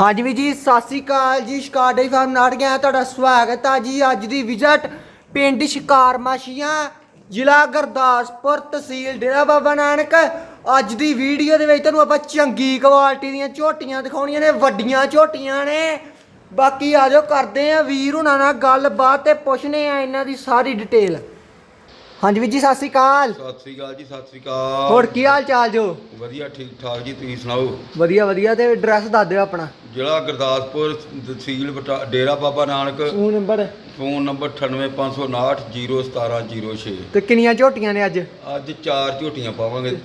ਹਾਂਜੀ ਵੀ ਜੀ, ਸਤਿ ਸ੍ਰੀ ਅਕਾਲ ਜੀ ਸ਼ਿਕਾਰ ਡੇਰੀ ਫਾਰਮ ਨਾਟ ਗਿਆ, ਤੁਹਾਡਾ ਸਵਾਗਤ ਆ ਜੀ। ਅੱਜ ਦੀ ਵਿਜ਼ਿਟ ਪਿੰਡ ਸ਼ਿਕਾਰ ਮਾਸ਼ੀਆਂ ਜ਼ਿਲ੍ਹਾ ਗੁਰਦਾਸਪੁਰ ਤਹਿਸੀਲ ਡੇਰਾ ਬਾਬਾ ਨਾਨਕ। ਅੱਜ ਦੀ ਵੀਡੀਓ ਦੇ ਵਿੱਚ ਤੁਹਾਨੂੰ ਆਪਾਂ ਚੰਗੀ ਕੁਆਲਿਟੀ ਦੀਆਂ ਝੋਟੀਆਂ ਦਿਖਾਉਣੀਆਂ ਨੇ, ਵੱਡੀਆਂ ਝੋਟੀਆਂ ਨੇ। ਬਾਕੀ ਆਜੋ ਕਰਦੇ ਆ ਵੀਰ ਹੁਣਾਂ ਨਾਲ ਗੱਲਬਾਤ ਤੇ ਪੁੱਛਨੇ ਆ ਇਹਨਾਂ ਦੀ ਸਾਰੀ ਡਿਟੇਲ। ਹਾਂਜੀ ਵੀਰ ਜੀ ਸਤਿ ਸ੍ਰੀ ਅਕਾਲ। ਸਤਿ ਸ੍ਰੀ ਅਕਾਲ ਜੀ ਸਤਿ ਸ੍ਰੀ ਅਕਾਲ। ਹੋਰ ਕੀ ਹਾਲ ਚਾਲ ਜੋ? ਵਧੀਆ ਠੀਕ ਠਾਕ ਜੀ ਤੁਸੀਂ ਸੁਣਾਓ? ਵਧੀਆ ਵਧੀਆ ਤੇ ਐਡਰੈਸ ਦੱਸ ਦਿਓ ਆਪਣਾ। ਜ਼ਿਲ੍ਹਾ ਗੁਰਦਾਸਪੁਰ ਤਹਿਸੀਲ ਬਟਾ- Dera Baba Nanak. Phone number? Phone number 9859900706 ਤੇ ਕਿੰਨੀਆਂ ਝੋਟੀਆਂ ਨੇ ਅੱਜ? ਅੱਜ ਚਾਰ ਝੋਟੀਆਂ ਪਾਵਾਂਗੇ।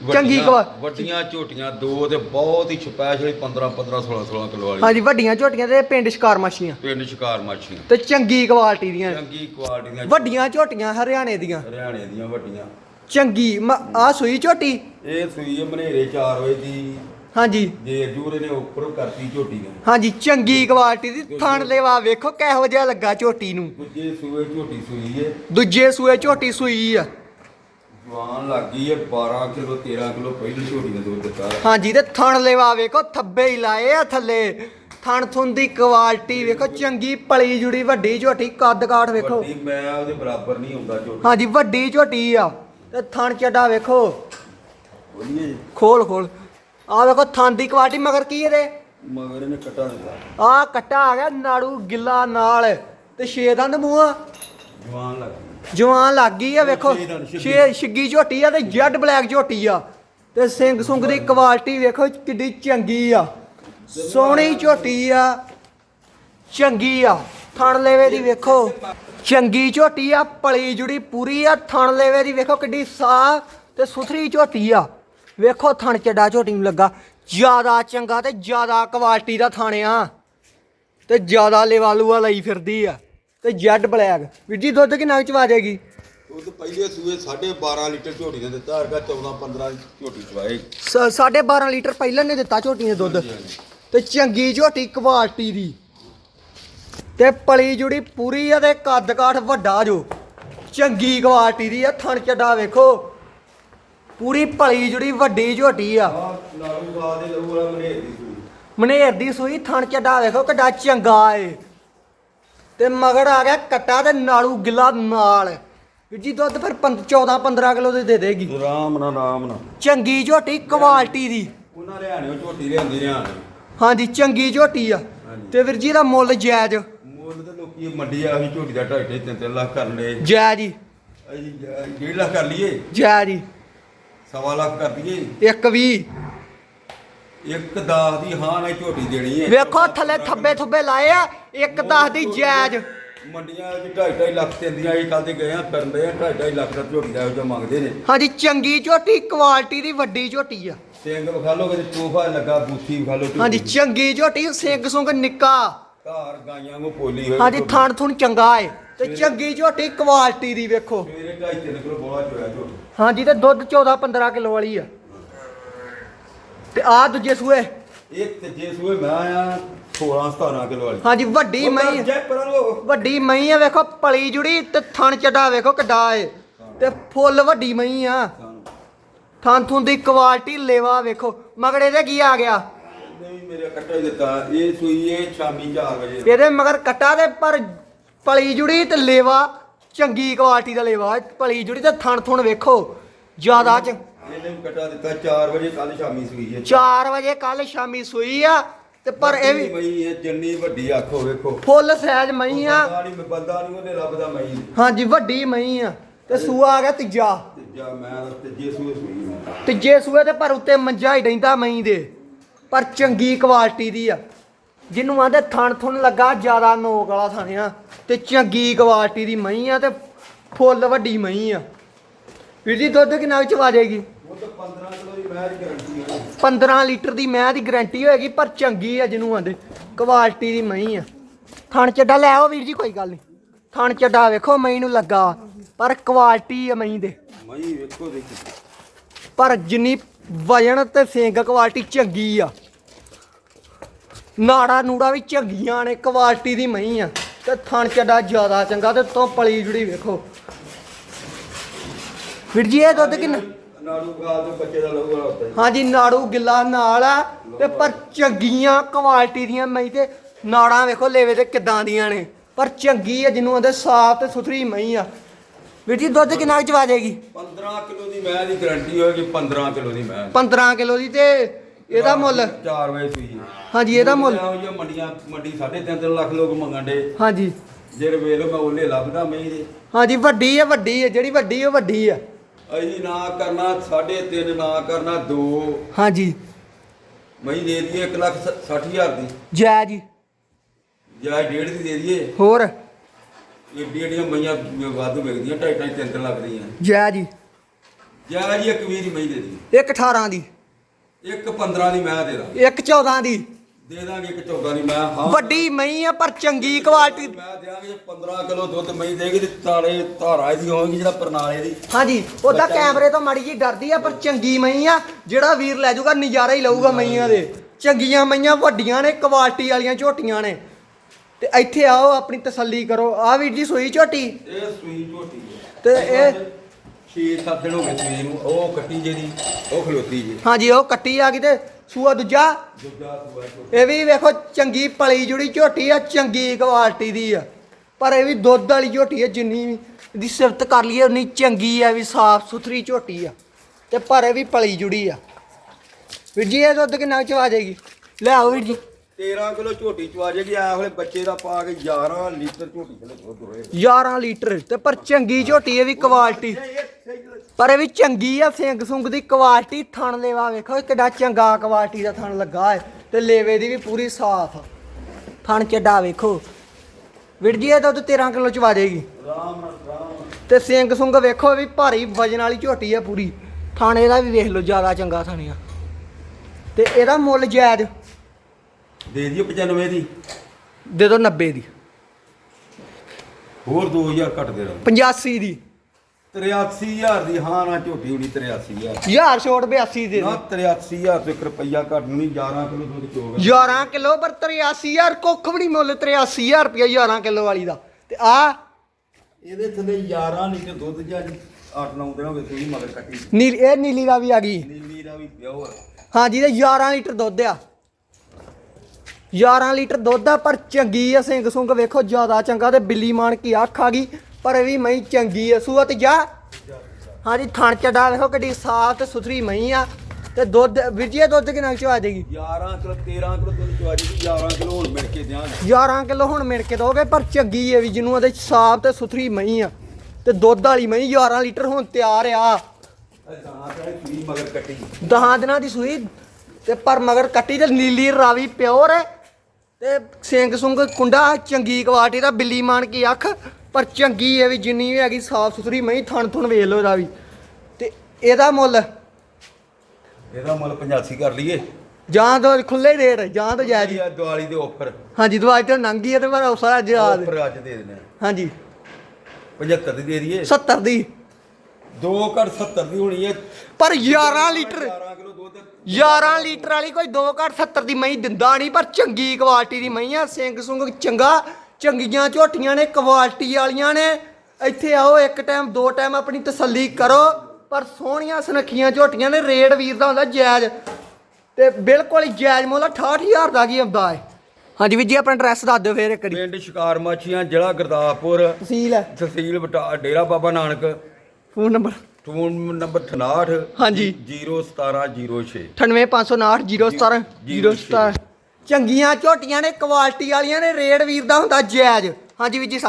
ਚੰਗੀ ਵੱਡੀਆਂ- ਕੁਆ- ਵੱਡੀਆਂ ਝੋਟੀਆਂ ਦੋ ਤੇ ਬਹੁਤ ਹੀ ਸਪੈਸ਼ਲ 15 15 16 16 ਕਿਲੋ ਵਾਲੀ। ਹਾਂਜੀ ਵੱਡੀਆਂ ਝੋਟੀਆਂ ਤੇ ਪਿੰਡ ਸ਼ਿਕਾਰ ਮਾਛੀਆਂ। ਪਿੰਡ ਸ਼ਿਕਾਰ ਮਾਛੀਆਂ। ਤੇ ਚੰਗੀ ਕੁਆਲਿਟੀ ਦੀਆਂ। ਚੰਗੀ ਕੁਆਲਿਟੀ ਦੀਆਂ ਵੱਡੀਆਂ ਝੋਟੀਆਂ ਹਰਿਆਣੇ ਦੀਆਂ। ਹਰਿਆਣੇ ਦੀਆਂ ਵੱਡੀਆਂ। ਚੰਗੀ ਆ ਸੂਈ ਝੋਟੀ? ਇਹ ਸੂਈ ਹੈ ਮਨੇਰੇ 4 ਵਜੇ ਦੀ। ਹਾਂਜੀ। ਜੇ ਜੂਰੇ ਨੇ ਉੱਪਰ ਕਰਤੀ ਝੋਟੀ ਨੇ। ਹਾਂਜੀ ਚੰਗੀ ਕੁਆਲਿਟੀ ਦੀ ਥਣ ਲੈਵਾ ਵੇਖੋ ਕਿਹੋ ਜਿਹਾ ਲੱਗਾ ਝੋਟੀ ਨੂੰ। ਦੂਜੇ ਸੂਏ ਝੋਟੀ ਸੂਈ ਹੈ। ਦੂਜੇ ਸੂਏ ਝੋਟੀ ਸੂਈ ਆ। ਜਵਾਨ ਲੱਗੀ ਹੈ 12 ਕਿਲੋ 13 ਕਿਲੋ ਪਹਿਲੀ ਝੋਟੀ ਨੇ ਦੁੱਧ ਦਿੱਤਾ। ਹਾਂਜੀ ਤੇ ਥਣ ਲੈਵਾ ਵੇਖੋ ਥੱਬੇ ਹੀ ਲਾਏ ਆ ਥੱਲੇ। ਥਣ ਥੁਣ ਦੀ ਕੁਆਲਿਟੀ ਵੇਖੋ ਚੰਗੀ ਪਲੀ ਜੁੜੀ ਵੱਡੀ ਝੋਟੀ ਕੱਦ ਕਾਠ ਵੇਖੋ। ਵੱਡੀ ਮੈਂ ਉਹਦੇ ਬਰਾਬਰ ਨਹੀਂ ਹੁੰਦਾ ਝੋਟੀ। ਹਾਂਜੀ ਵੱਡੀ ਝੋਟੀ ਆ। ਤੇ ਥਣ ਚੱਡਾ ਵੇਖੋ। ਜੀ। ਖੋਲ ਖੋਲ। ਆ ਵੇਖੋ ਥਣ ਦੀ ਕੁਆਲਿਟੀ ਮਗਰ ਕੀ ਇਹਦੇ? ਮਗਰ ਇਹਨੇ ਕਟਾ ਦਿੱਤਾ। ਆ ਕੱਟਾ ਆ ਗਿਆ ਨਾੜੂ ਗਿੱਲਾ ਨਾਲ। ਤੇ ਛੇ ਦੰਦ ਮੂੰਹ ਆ। ਜਵਾਨ ਲੱਗੀ ਜਵਾਨ ਲੱਗ ਗਈ ਆ ਵੇਖੋ ਛੇ ਛਿੱਗੀ। ਝੋਟੀ ਆ ਤੇ ਜੈਡ ਬਲੈਕ ਝੋਟੀ ਆ। ਤੇ ਸਿੰਘ ਸੁੰਗ ਦੀ ਕੁਆਲਿਟੀ ਵੇਖੋ ਕਿੱਡੀ ਚੰਗੀ ਆ। ਸੋਹਣੀ ਝੋਟੀ ਆ ਚੰਗੀ ਆ। ਥਣ ਲੈਵੇ ਦੀ ਵੇਖੋ ਚੰਗੀ ਝੋਟੀ ਆ ਪਲੀ ਜੁੜੀ ਪੂਰੀ ਆ। ਥਣ ਲੈਵੇ ਦੀ ਵੇਖੋ ਕਿੱਡੀ ਸਾਫ਼ ਤੇ ਸੁਥਰੀ ਝੋਟੀ ਆ। ਵੇਖੋ ਥਣ ਚੱਡਾ ਝੋਟੀ ਨੂੰ ਲੱਗਾ। ਜ਼ਿਆਦਾ ਚੰਗਾ ਤੇ ਜ਼ਿਆਦਾ ਕੁਆਲਿਟੀ ਦਾ ਥਣ ਆ। ਤੇ ਜ਼ਿਆਦਾ ਲੈਵਾਲੂਆ ਲਈ ਫਿਰਦੀ ਆ। ਤੇ ਜੈਡ ਬਲੈਕ। ਵੀਰ ਜੀ ਦੁੱਧ ਕਿੰਨਾ ਆ ਜਾਏਗੀ ਤਾਂ ਪਹਿਲੇ ਸੂਏ 12.5 ਲੀਟਰ ਝੋਟੀ ਨੇ ਦਿੱਤਾ ਹਰਗਾ 14 15 ਝੋਟੀ ਚਵਾਏ। ਸ- ਸਾਢੇ 12 ਲੀਟਰ ਪਹਿਲਾਂ ਨੇ ਦਿੱਤਾ ਝੋਟੀ ਨੇ ਦੁੱਧ। ਤੇ ਚੰਗੀ ਝੋਟੀ ਕੁਆਲਿਟੀ ਦੀ। ਤੇ ਪਲੀ ਜੁੜੀ ਪੂਰੀ ਆ ਤੇ ਕੱਦ ਕਾਠ ਵੱਡਾ ਜੋ। ਚੰਗੀ ਕੁਆਲਿਟੀ ਦੀ ਆ ਥਣ ਚੱਡਾ ਵੇਖੋ। ਪੂਰੀ ਪਲੀ ਜੁੜੀ ਵੱਡੀ ਝੋਟੀ ਆ। ਆ ਲਾਲੂ ਦਾ ਦੇ ਲਹੂ ਵਾਲਾ ਮਨੇਰ ਦੀ ਸੂਈ। ਮਨੇਰ ਦੀ ਸੂਈ ਥਣ ਚੱਡਾ ਵੇਖੋ ਕਿੱਡਾ ਚੰਗਾ ਏ। ਤੇ ਮਗੜ ਆ ਗਿਆ ਕੱਟਾ ਤੇ ਨਾਲੂ ਗਿੱਲਾ ਨਾਲ। ਵੀਰ ਜੀ ਦੁੱਧ ਫਿਰ 14 15 ਕਿਲੋ ਦੇ ਦੇ ਦੇਗੀ। ਰਾਮ ਨਾ ਰਾਮ ਨਾ ਚੰਗੀ ਝੋਟੀ ਕੁਆਲਿਟੀ ਦੀ। ਉਹਨਾਂ ਹਰਿਆਣਿਓ ਝੋਟੀ ਲਿਆਂਦੀ ਹਰਿਆਣੇ ਹਾਂਜੀ ਚੰਗੀ ਝੋਟੀ ਆ। ਹਾਂਜੀ। ਤੇ ਵੀਰ ਜੀ ਦਾ ਮੁੱਲ ਜਾਇਜ਼। ਮੁੱਲ ਤੇ ਲੋਕੀ ਮੰਡੀ ਆ ਵੀ ਝੋਟੀ ਦਾ 2.5 3 ਲੱਖ ਕਰ ਲਏ। ਜਾਇਜ਼ ਹੀ ਅਸੀਂ 1.5 ਲੱਖ ਕਰ ਲਈਏ। ਜਾਇਜ਼ ਹੀ ਸਵਾ ਲੱਖ ਕਰ ਦਈਏ। ਇੱਕ ਵੀ ਇੱਕ 10 ਦੀ ਹਾਂ ਨਾਲ ਝੋਟੀ ਦੇਣੀ ਹੈ। ਵੇਖੋ ਥੱਲੇ ਥੱਬੇ ਥੁੱਬੇ ਲਾਏ ਆ ਇੱਕ 10 ਦੀ ਜਾਇਜ਼। ਮੰਡੀਆਂ 'ਚ 2.5 ਲੱਖ ਦਿੰਦੀਆਂ ਇਹ ਕੱਲ ਦੇ ਗਏ ਆ ਫਿਰਨ ਦੇ ਆ 2.5 ਲੱਖ ਦਾ ਝੋਟੀ ਦਾ ਜਿਹਾ ਮੰਗਦੇ ਨੇ। ਹਾਂਜੀ ਚੰਗੀ ਝੋਟੀ ਕੁਆਲਿਟੀ ਦੀ ਵੱਡੀ ਝੋਟੀ ਆ। ਸਿੰਘ ਵਿਖਾ ਲੋ ਕਿ ਤੋਹਫਾ ਲੱਗਾ ਬੂਥੀ ਵਿਖਾ ਲੋ ਹਾਂਜੀ ਚੰਗੀ ਝੋਟੀ ਸਿੰਘ ਸੁੰਗ ਨਿੱਕਾ। ਧਾਰ ਗਾਈਆਂ ਨੂੰ ਪੋਲੀ ਹੋਈ ਹਾਂਜੀ। ਥਣ ਥੁਣ ਚੰਗਾ ਏ। ਤੇ ਚੰਗੀ ਝੋਟੀ ਕੁਆਲਿਟੀ ਦੀ ਵੇਖੋ। ਸਵੇਰੇ 2.5 ਕਿਲੋ ਬੋਲਾ ਚੋਇਆ ਝੋਟੀ। ਹਾਂਜੀ ਤੇ ਦੁੱਧ 14 15 ਕਿਲੋ ਵਾਲੀ ਆ। ਤੇ ਆ ਦੂਜੇ ਸੂਏ। ਇੱਕ ਤੇ ਜੇ ਸੂਏ ਮੈਂ ਆ 16 17 ਕਿਲੋ ਵਾਲੀ। ਹਾਂਜੀ ਵੱਡੀ ਮਈ ਜੈ ਪਰਾਂ ਲੋ ਵੱਡੀ ਮਈ ਆ ਵੇਖੋ ਪਲੀ ਜੁੜੀ ਤੇ ਥਣ ਚੱਡਾ ਵੇਖੋ ਕਿੱਡਾ ਏ। ਤੇ ਫੁੱਲ ਵੱਡੀ ਮਈ ਆ। ਥਣ ਥੁਣ ਦੀ ਕੁਆਲਿਟੀ ਲੇਵਾ ਵੇਖੋ। ਮਗੜੇ ਦੇ ਕੀ ਆ ਗਿਆ? ਨਹੀਂ ਮੇਰੇ ਕੱਟਾ ਹੀ ਦਿੱਤਾ। ਇਹ ਸੂਈ ਇਹ ਸ਼ਾਮੀ 4 ਵਜੇ ਇਹਦੇ ਮਗਰ ਕੱਟਾ ਦੇ ਪਰ ਪਲੀ ਜੁੜੀ ਤੇ ਲੇਵਾ ਚੰਗੀ ਕੁਆਲਿਟੀ ਦਾ ਲੇਵਾ। ਪਲੀ ਜੁੜੀ ਤੇ ਥਣ ਥੁਣ ਵੇਖੋ। ਜ਼ਿਆਦਾ ਚ ਇਹਨੇ ਵੀ ਕੱਟਾ ਦਿੱਤਾ 4 ਵਜੇ ਕੱਲ ਸ਼ਾਮੀ ਸੂਈ ਹੈ 4 ਵਜੇ ਕੱਲ ਸ਼ਾਮੀ ਸੂਈ ਆ ਤੇ ਪਰ ਇਹ ਵੀ ਮਈ ਇਹ ਜੰਨੀ ਵੱਡੀ ਆਖੋ ਵੇਖੋ। ਫੁੱਲ ਸਾਈਜ਼ ਮਈ ਆ। ਬੰਦਾ ਨਹੀਂ ਬੰਦਾ ਨਹੀਂ ਉਹਨੇ ਰੱਬ ਦਾ ਮਈ ਹਾਂਜੀ ਵੱਡੀ ਮਈ ਆ ਤੇ ਸੂਆ ਆ ਗਿਆ ਤੀਜਾ। ਤੀਜਾ ਮੈਂ ਤੀਜੇ ਸੂਏ ਸੂਈ ਮੈਂ ਤੀਜੇ ਸੂਏ ਤੇ ਪਰ ਉੱਤੇ ਮੰਜਾ ਹੀ ਡੈਂਦਾ ਮਈ ਦੇ ਪਰ ਚੰਗੀ ਕੁਆਲਿਟੀ ਦੀ ਆ। ਜਿਹਨੂੰ ਆਂਦੇ ਥਣ ਥੁਣ ਲੱਗਾ ਜ਼ਿਆਦਾ ਨੋਕ ਵਾਲਾ ਥਣਿਆ ਤੇ ਚੰਗੀ ਕੁਆਲਿਟੀ ਦੀ ਮਈ ਆ ਤੇ ਫੁੱਲ ਵੱਡੀ ਮਈ ਆ। ਵੀਰ ਜੀ ਦੁੱਧ ਕਿੰਨਾ ਵਿੱਚ ਆ ਜਾਏਗੀ? ਉਹ ਤਾਂ 15 ਕਿਲੋ ਦੀ ਮੈਂ ਗਾਰੰਟੀ ਹੈ 15 ਲੀਟਰ ਦੀ ਮੈਂ ਦੀ ਗਾਰੰਟੀ ਹੋਏਗੀ ਪਰ ਚੰਗੀ ਆ ਜਿਹਨੂੰ ਆਂਦੇ। ਕੁਆਲਿਟੀ ਦੀ ਮਈ ਆ। ਥਣ ਚੱਡਾ ਲੈ ਆਓ ਵੀਰ ਜੀ ਕੋਈ ਗੱਲ ਨਹੀਂ। ਥਣ ਚੱਡਾ ਵੇਖੋ ਮਈ ਨੂੰ ਲੱਗਾ। ਪਰ ਕੁਆਲਿਟੀ ਆ ਮਈ ਦੇ। ਮਈ ਵੇਖੋ ਦੇਖੋ ਪਰ ਜਿੰਨੀ ਵਜਨ ਤੇ ਸਿੰਗ ਕੁਆਲਿਟੀ ਚੰਗੀ ਆ। ਨਾੜਾ ਨੂੜਾ ਵੀ ਚੰਗੀਆਂ ਨੇ ਕੁਆਲਿਟੀ ਦੀ ਮਈ ਆ। ਤੇ ਥਣ ਚੱਡਾ ਜ਼ਿਆਦਾ ਚੰਗਾ ਤੇ ਤੋਂ ਪਲੀ ਜੁੜੀ ਵੇਖੋ। ਵੀਰ ਜੀ ਇਹ ਦੁੱਧ ਕਿੰਨਾ? ਨਾੜੂ ਗਾਲ ਦੇ ਬੱਚੇ ਦਾ ਲਹੂ ਵਾਲਾ ਹੁੰਦਾ ਜੀ। ਹਾਂਜੀ ਨਾੜੂ ਗਿੱਲਾ ਨਾਲ ਆ ਤੇ ਪਰ ਚੰਗੀਆਂ ਕੁਆਲਿਟੀ ਦੀਆਂ ਮਈ ਤੇ ਨਾੜਾਂ ਵੇਖੋ ਲੇਵੇ ਤੇ ਕਿੱਦਾਂ ਦੀਆਂ ਨੇ। ਪਰ ਚੰਗੀ ਆ ਜਿਹਨੂੰ ਆਂਦੇ ਸਾਫ਼ ਤੇ ਸੁਥਰੀ ਮਈ ਆ। ਵੀਰ ਜੀ ਦੁੱਧ ਕਿੰਨਾ ਚਵਾ ਜਾਏਗੀ? 15 ਕਿਲੋ ਦੀ ਮੈਂ ਦੀ ਗਾਰੰਟੀ ਹੋਏਗੀ 15 ਕਿਲੋ ਦੀ ਮੈਂ। 15 ਕਿਲੋ ਦੀ ਤੇ ਇਹਦਾ ਮੁੱਲ? 4 ਵਜੇ ਸੂਈ। ਹਾਂਜੀ ਇਹਦਾ ਮੁੱਲ? ਮੰਡੀਆਂ ਮੰਡੀ 3.5 ਲੱਖ ਲੋਕ ਮੰਗਣ ਦੇ। ਹਾਂਜੀ। ਜੇ ਵੇਖ ਲਓ ਮੈਂ ਉਹਲੇ ਲੱਭਦਾ ਮੈਂ ਹਾਂਜੀ ਵੱਡੀ ਆ ਵੱਡੀ ਆ ਜਿਹੜੀ ਵੱਡੀ ਉਹ ਵੱਡੀ ਆ। ਅਸੀਂ ਨਾ ਕਰਨਾ 3.5 ਨਾ ਕਰਨਾ 2 ਹਾਂਜੀ। ਮੈਂ ਦੇ ਦਈਏ 1 ਲੱਖ 60 ਹਜ਼ਾਰ ਦੀ। ਜੈ ਜੀ। ਜਾਂ ਡੇਢ ਦੀ ਦੇ ਦਈਏ। ਹੋਰ? ਏਡੀ ਏਡੀਆਂ ਮਈਆਂ ਵਾਧੂ ਵਿਕਦੀਆਂ ਢਾਈ ਢਾਈ ਤਿੰਨ ਤਿੰਨ ਲੱਖ ਦੀਆਂ। ਜੈ ਜੀ। ਜਾਂ ਜੀ ਇੱਕ ਵੀਹ ਦੀ ਮਈ ਦੇ। ਦੀ ਇੱਕ 18 ਦੀ। ਇੱਕ 15 ਦੀ ਮੈਂ ਦੇ ਦਾਂ। ਇੱਕ 14 ਦੀ। ਦੇ ਦਾਂਗੇ ਇੱਕ 14 ਦੀ ਮੈਂ ਹਾਂ ਵੱਡੀ ਮਈ ਆ ਪਰ ਚੰਗੀ ਕੁਆਲਿਟੀ ਮੈਂ ਦਿਆਂਗੇ 15 ਕਿਲੋ ਦੁੱਧ ਮਈ ਦੇਗੀ ਤੇ ਤਾਲੇ ਧਾਰਾ ਦੀ ਹੋਵੇਗੀ ਜਿਹੜਾ ਪ੍ਰਣਾਲੇ ਦੀ। ਹਾਂਜੀ ਉਹਦਾ ਕੈਮਰੇ ਤੋਂ ਮਾੜੀ ਜੀ ਡਰਦੀ ਆ ਪਰ ਚੰਗੀ ਮਈ ਆ ਜਿਹੜਾ ਵੀਰ ਲੈ ਜਾਊਗਾ ਨਜ਼ਾਰਾ ਹੀ ਲਊਗਾ ਮਈਆਂ ਦੇ। ਚੰਗੀਆਂ ਮਈਆਂ ਵੱਡੀਆਂ ਨੇ ਕੁਆਲਿਟੀ ਵਾਲੀਆਂ ਝੋਟੀਆਂ ਨੇ। ਤੇ ਇੱਥੇ ਆਓ ਆਪਣੀ ਤਸੱਲੀ ਕਰੋ। ਆ ਵੀਰ ਜੀ ਸੋਈ ਝੋਟੀ? ਇਹ ਸੂਈ ਝੋਟੀ ਹੈ। ਤੇ ਇਹ- 6-7 ਦਿਨ ਹੋ ਗਏ ਸੂਈ ਨੂੰ ਉਹ ਕੱਟੀ ਜਿਹੜੀ ਉਹ ਖਲੋਤੀ ਜੀ। ਹਾਂਜੀ ਉਹ ਕੱਟੀ ਆ ਗਈ ਤੇ ਸੂਆ ਦੂਜਾ। ਇਹ ਵੀ ਵੇਖੋ ਚੰਗੀ ਪਲੀ ਜੁੜੀ ਝੋਟੀ ਆ ਚੰਗੀ ਕੁਆਲਿਟੀ ਦੀ ਆ। ਪਰ ਇਹ ਵੀ ਦੁੱਧ ਵਾਲੀ ਝੋਟੀ ਆ ਜਿੰਨੀ ਦੀ ਸਿਫਤ ਕਰ ਲਈਏ ਉਨੀ ਚੰਗੀ ਆ ਵੀ ਸਾਫ਼ ਸੁਥਰੀ ਝੋਟੀ ਆ। ਤੇ ਪਰ ਇਹ ਵੀ ਪਲੀ ਜੁੜੀ ਆ। ਵੀਰ ਜੀ ਇਹ ਦੁੱਧ ਕਿੰਨਾ ਚਵਾ ਜਾਏਗੀ? ਲੈ ਆਓ ਵੀਰ ਜੀ। 13 ਕਿਲੋ ਝੋਟੀ ਚਵਾ ਜੇਗੀ ਆ ਵਾਲੇ ਬੱਚੇ ਦਾ ਪਾ ਕੇ 11 ਲੀਟਰ ਝੋਟੀ ਚਲੇ ਦੁੱਧ ਹੋਏ 11 ਲੀਟਰ ਤੇ ਪਰ ਚੰਗੀ ਝੋਟੀ ਇਹ ਵੀ ਕੁਆਲਿਟੀ ਪਰ ਇਹ ਵੀ ਚੰਗੀ ਆ ਸਿੰਗ ਸੁੰਗ ਦੀ ਕੁਆਲਿਟੀ ਥਣ ਲੇਵਾ ਵੇਖੋ ਕਿੱਡਾ ਚੰਗਾ ਕੁਆਲਿਟੀ ਦਾ ਥਣ ਲੱਗਾ ਹੈ ਤੇ ਲੇਵੇ ਦੀ ਵੀ ਪੂਰੀ ਸਾਫ਼ ਥਣ ਚੱਡਾ ਵੇਖੋ। ਵੀਰ ਜੀ ਇਹ ਦੁੱਧ 13 ਕਿਲੋ ਚਵਾ ਦੇਗੀ। ਰਾਮ ਰਾਮ ਤੇ ਸਿੰਗ ਸੁੰਗ ਵੇਖੋ ਵੀ ਭਾਰੀ ਵਜਨ ਵਾਲੀ ਝੋਟੀ ਆ ਪੂਰੀ। ਥਾਣੇ ਦਾ ਵੀ ਵੇਖ ਲਓ ਜ਼ਿਆਦਾ ਚੰਗਾ ਥਾਣੇ ਆ। ਤੇ ਇਹਦਾ ਮੁੱਲ ਜਾਇਜ਼ ਦੇ ਦਿਓ 95 ਦੀ। ਦੇ ਦੋ 90 ਦੀ। ਹੋਰ 2000 ਘੱਟ ਦੇ ਦਾਂ 85 ਦੀ। 83000 ਦੀ ਹਾਂ ਨਾ ਝੋਟੀ ਹੋਣੀ 83000 ਹਜ਼ਾਰ। ਛੋਟ 82 ਦੇ ਨਾ ਦੇ। 83000 ਤੋਂ 1 ਰੁਪਈਆ ਘੱਟ ਨਹੀਂ 11 ਕਿਲੋ ਦੁੱਧ ਚੋਗਾ 11 ਕਿਲੋ ਪਰ 83000 ਕੁੱਖ ਵੀ ਨਹੀਂ ਮੁੱਲ 83000 ਰੁਪਇਆ 11 ਕਿਲੋ ਵਾਲੀ ਦਾ। ਤੇ ਆ ਇਹਦੇ ਥੱਲੇ 11 ਲੀਟਰ ਦੁੱਧ ਜਾਂ 8-9 ਦਿਨ ਹੋ ਗਏ ਸੂਈ ਮਗਰ ਕੱਟੀ। ਨੀਲ ਇਹ ਨੀਲੀ ਦਾ ਵੀ ਆ ਗਈ। ਨੀਲੀ ਦਾ ਵੀ ਪਿਓਰ ਹਾਂਜੀ ਤੇ 11 ਲੀਟਰ ਦੁੱਧ ਆ। 11 ਲੀਟਰ ਦੁੱਧ ਆ ਪਰ ਚੰਗੀ ਆ ਸਿੰਘ ਸੁੰਗ ਵੇਖੋ ਜ਼ਿਆਦਾ ਚੰਗਾ ਤੇ ਬਿੱਲੀ ਮਾਨ ਕੀ ਅੱਖ ਆ ਗਈ। ਪਰ ਵੀ ਮਈ ਚੰਗੀ ਆ ਸੂਆ ਤੇ ਜਾ। ਹਾਂਜੀ ਥਣ ਚੱਡਾ ਵੇਖੋ ਕਿੱਡੀ ਸਾਫ਼ ਤੇ ਸੁਥਰੀ ਮਈ ਆ। ਤੇ ਦੁੱਧ ਵੀਰ ਜੀ ਇਹ ਦੁੱਧ ਕਿੰਨਾ ਕੁ ਚ ਆ ਜਾਏਗੀ 11 ਕਿਲੋ 13 ਕਿਲੋ ਦੁੱਧ ਚਵਾ ਜੀ 11 ਕਿਲੋ ਹੁਣ ਮਿਲ ਕੇ ਦਿਆਂਗੇ। 11 ਕਿਲੋ ਹੁਣ ਮਿਣ ਕੇ ਦੋਗੇ ਪਰ ਚੰਗੀ ਹੈ ਵੀ ਜਿਹਨੂੰ ਉਹਦੇ ਸਾਫ਼ ਤੇ ਸੁਥਰੀ ਮਈ ਆ। ਤੇ ਦੁੱਧ ਵਾਲੀ ਮਈ 11 ਲੀਟਰ ਹੁਣ ਤਿਆਰ ਆ। ਦਹਾਂ ਦਿਨਾਂ ਦੀ ਸੂਈ ਤੇ ਪਰ ਮਗਰ ਕੱਟੀ ਤੇ ਨੀਲੀ ਰਾਵੀ ਪਿਓਰ ਹੈ। ਤੇ ਸਿੰਘ ਸੁੰਗ ਕੁੰਡਾ ਚੰਗੀ ਕੁਆਲਿਟੀ ਦਾ ਬਿੱਲੀ ਮਾਨ ਕੀ ਅੱਖ। ਪਰ ਚੰਗੀ ਹੈ ਵੀ ਜਿੰਨੀ ਵੀ ਹੈਗੀ ਸਾਫ਼ ਸੁਥਰੀ ਮਈ ਥਣ ਥਣ ਵੇਖ ਲਓ ਇਹਦਾ ਵੀ। ਤੇ ਇਹਦਾ ਮੁੱਲ? ਇਹਦਾ ਮੁੱਲ 85 ਕਰ ਲਈਏ। ਜਾਂ ਤਾਂ ਖੁੱਲੇ ਰੇਟ ਜਾਂ ਤਾਂ ਜਾਇਜ਼। ਦੀਵਾਲੀ ਦੇ ਆਫਰ ਹਾਂਜੀ ਦਵਾਈ ਤੇ ਨੰਗੀ ਹੈ ਤੇ ਪਰ ਸਾਰਾ ਜਿਆਦ ਆਫਰ ਅੱਜ ਦੇ ਦੇਣਾ ਹਾਂਜੀ। 75 ਦੀ ਦੇ ਦਈਏ। 70 ਦੀ। 2 ਘੱਟ 70 ਦੀ ਹੋਣੀ ਹੈ ਪਰ 11 ਲੀਟਰ 11 ਕਿਲੋ ਦੁੱਧ 11 ਲੀਟਰ ਵਾਲੀ ਕੋਈ 2 ਘੱਟ 70 ਦੀ ਮਹੀਂ ਦਿੰਦਾ ਨਹੀਂ ਪਰ ਚੰਗੀ ਕੁਆਲਿਟੀ ਦੀ ਮਹੀਂ ਆ। ਸਿੰਘ ਸੁੰਗ ਚੰਗਾ। ਚੰਗੀਆਂ ਝੋਟੀਆਂ ਨੇ ਕੁਆਲਿਟੀ ਵਾਲੀਆਂ ਨੇ। ਇੱਥੇ ਆਓ ਇੱਕ ਟਾਈਮ ਦੋ ਟਾਈਮ ਆਪਣੀ ਤਸੱਲੀ ਕਰੋ। ਪਰ ਸੋਹਣੀਆਂ ਸੁਨੱਖੀਆਂ ਝੋਟੀਆਂ ਨੇ ਰੇਟ ਵੀਰ ਦਾ ਹੁੰਦਾ ਜਾਇਜ਼। ਤੇ ਬਿਲਕੁਲ ਜਾਇਜ਼ ਮੁੱਲ 68000 ਦਾ ਕੀ ਆਉਂਦਾ ਹੈ ਹਾਂਜੀ ਵੀਰ ਜੀ ਆਪਣਾ ਐਡਰੈਸ ਦੱਸ ਦਿਓ ਫੇਰ ਇੱਕ ਵਾਰੀ। ਪਿੰਡ ਸ਼ਿਕਾਰ ਮਾਛੀਆਂ ਜ਼ਿਲ੍ਹਾ ਗੁਰਦਾਸਪੁਰ। ਤਹਿਸੀਲ ਹੈ। ਤਹਿਸੀਲ ਬਟਾ Dera Baba Nanak. Phone number. Phone number 68 ਹਾਂਜੀ। 01706 98559 017 ਚੰਗੀਆਂ ਝੋਟੀਆਂ ਨੇ ਕੁਆਲਿਟੀ ਵਾਲੀਆਂ ਨੇ ਰੇਟ ਵੀਰ ਦਾ ਹੁੰਦਾ ਜਾਇਜ਼। ਹਾਂਜੀ ਵੀਰ ਜੀ, ਸਤਿ